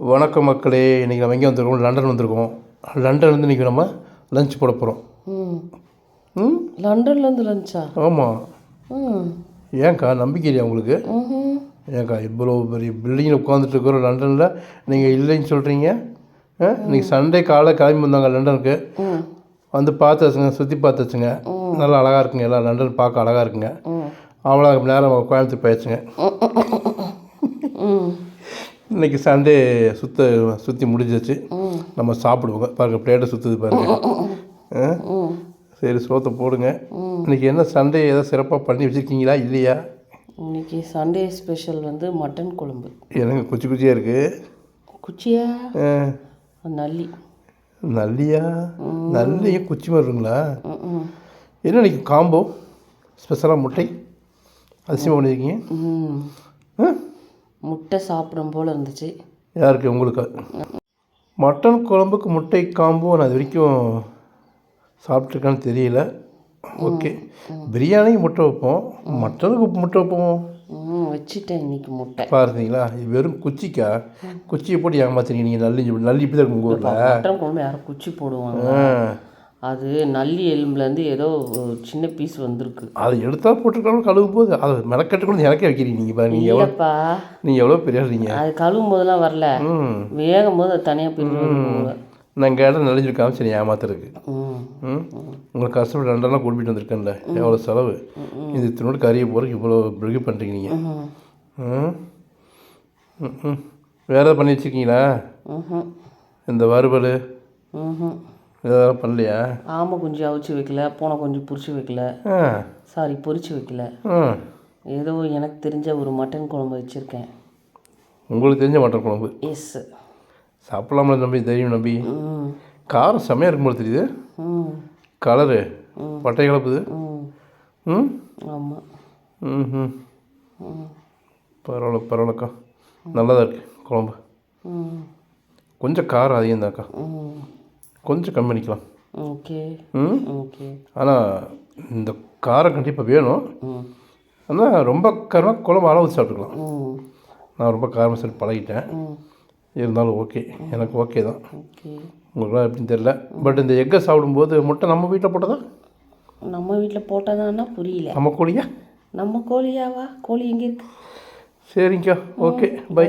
வணக்கம் மக்களே இன்றைக்கி நம்ம எங்கே வந்திருக்கோம்? லண்டன் வந்திருக்கோம். லண்டன்லேருந்து இன்றைக்கி நம்ம லஞ்ச் போட போகிறோம் ம். லண்டன்லேருந்து லஞ்சா ஆமாம் ம். ஏன்க்கா நம்பிக்கை இல்லையா உங்களுக்கு. ஏன்க்கா இவ்வளோ பெரிய பில்டிங்கில் உட்காந்துட்டு இருக்கிறோம் லண்டனில் நீங்கள் இல்லைன்னு சொல்கிறீங்க இன்றைக்கி சண்டே காலை கிளம்பி வந்தாங்க லண்டனுக்கு. வந்து பார்த்து வச்சுங்க சுற்றி பார்த்து வச்சுங்க நல்லா அழகாக இருக்குங்க எல்லாம் லண்டன் பார்க்க அழகாக இருக்குங்க. அவ்வளோ நேரம் கோயம்புத்தூர் போயாச்சுங்க. ம். இன்றைக்கி சண்டே சுத்த சுற்றி முடிஞ்சிச்சு நம்ம சாப்பிடுவோங்க. பாருங்க பிளேட்டை சுற்றுது பாருங்க. ஆ? ம் சரி சோத்தை போடுங்க. இன்னைக்கு என்ன சண்டே? ஏதோ சிறப்பாக பண்ணி வச்சுருக்கீங்களா? இல்லையா? இன்னைக்கு சண்டே ஸ்பெஷல் வந்து மட்டன் குழம்பு. எனக்கு குச்சி குச்சியாக இருக்குது குச்சியா? நல்லி. நல்லியா? நல்லியும் குச்சி மாதிரி இருக்குங்களா? ம் ம். என்ன இன்னைக்கு காம்போ ஸ்பெஷலாக முட்டை? அதிசயமாக பண்ணியிருக்கீங்க ஆ? முட்டை சாப்பிடும் போல் இருந்துச்சு. யாருக்கு உங்களுக்கு? மட்டன் குழம்புக்கு முட்டை காம்போ நான் இது வரைக்கும் சாப்பிட்ருக்கான்னு தெரியல. ஓகே. பிரியாணிக்கு முட்டை வைப்போம். மட்டனுக்கு முட்டை வைப்போம். வச்சுட்டேன் இன்னைக்கு முட்டை. பார்த்தீங்களா இது வெறும் குச்சிக்கா. குச்சியை போட்டு ஏமாத்துறீங்க நீங்கள் நல்லி நல்லி இப்படி தான் இருக்கும் உங்கள் ஊரில். மட்டன் குழம்பு யாரும் குச்சி போடுவாங்க. அது நல்லி எலும்புலேருந்து ஏதோ சின்ன பீஸ் வந்திருக்கு. அதை எடுத்தால் போட்டிருக்காலும் கழுவும் போது? அதை மெனக்கட்டு கூட எனக்கே வைக்கிறீங்க நீங்கள் பாருங்க. நீங்கள் எவ்வளோ இல்லைப்பா. நீங்கள் எவ்வளோ பெரிய ஆளுங்க அது கழுவும் போதெல்லாம் வரல. ம். வேகும் போது அது தனியாக பிரிஞ்சு நாங்கள் இடம் நெளிஞ்சிருக்காம சரி ஏமாத்துறதுக்கு. ம். உங்களுக்கு கஷ்டப்பட்டு ரெண்டெல்லாம் கூட்டிகிட்டு வந்திருக்கேன்ல. எவ்வளோ செலவு? இது இத்தனோடு கறியை போகிறதுக்கு இவ்வளோ பிரிகு பண்ணுறீங்க நீங்கள் ம்? வேறு பண்ணி வச்சுருக்கீங்களா. இந்த வறுவல். இதெல்லாம் பண்ணலையா? ஆமை குஞ்சு அவிச்சு வைக்கல பூனை குஞ்சு பொரிச்சு வைக்கல. சாரி பொரிச்சு வைக்கல. ம் ஏதோ எனக்கு தெரிஞ்ச ஒரு மட்டன் குழம்பு வச்சுருக்கேன். உங்களுக்கு தெரிஞ்ச மட்டன் குழம்பு? எஸ் சாப்பிடலாம்ல நம்பி தெரியும் நம்பி காரம் செம்மையாக இருக்கும்போது தெரியுது. கலரு பட்டை கலப்புது ம். ம்? ஆமாம் ம் ம். பரவாயில்ல பரவாயில்லக்கா. நல்லா தான் இருக்குது குழம்பு கொஞ்சம் காரம் அதிகம் தான்க்கா ம். கொஞ்சம் கம்மி பண்ணிக்கலாம். ஓகே. ம்? ஓகே. ஆனால் இந்த காரம் கண்டிப்பாக வேணும். ஆனால் ரொம்ப காரமாக குழம்பு அளவு சாப்பிட்டுக்கலாம். நான் ரொம்ப காரமாக சாப்பிட்டு பழகிட்டேன். இருந்தாலும் ஓகே. எனக்கு ஓகே தான். உங்களுக்குலாம் எப்படின்னு தெரில பட் இந்த எக்கை சாப்பிடும்போது முட்டை நம்ம வீட்டில் போட்டதா? நம்ம வீட்டில் போட்டதான்னா புரியல. நம்ம கோழியா? நம்ம கோழியாவா? கோழி எங்கே இருக்கு? சரிங்கக்கா. ஓகே. பை.